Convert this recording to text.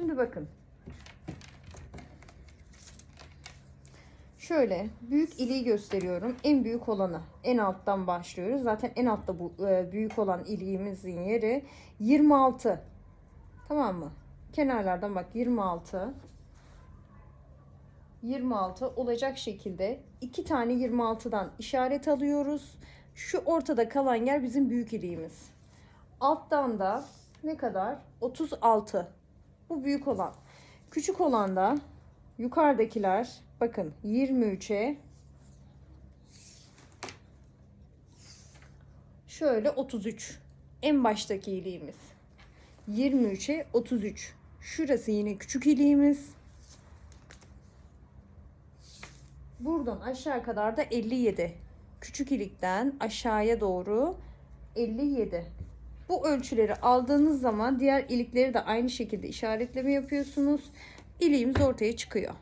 Şimdi bakın. Şöyle büyük iliği gösteriyorum. En büyük olanı. En alttan başlıyoruz. Zaten en altta bu e, büyük olan iliğimizin yeri 26. Tamam mı? Kenarlardan bak 26. 26 olacak şekilde iki tane 26'dan işaret alıyoruz. Şu ortada kalan yer bizim büyük iliğimiz. Alttan da ne kadar? 36. Bu büyük olan. Küçük olan da yukarıdakiler bakın 23'e şöyle 33. En baştaki iliğimiz. 23'e 33. Şurası yine küçük iliğimiz. Buradan aşağı kadar da 57. Küçük ilikten aşağıya doğru 57. Bu ölçüleri aldığınız zaman diğer ilikleri de aynı şekilde işaretleme yapıyorsunuz. İliğimiz ortaya çıkıyor.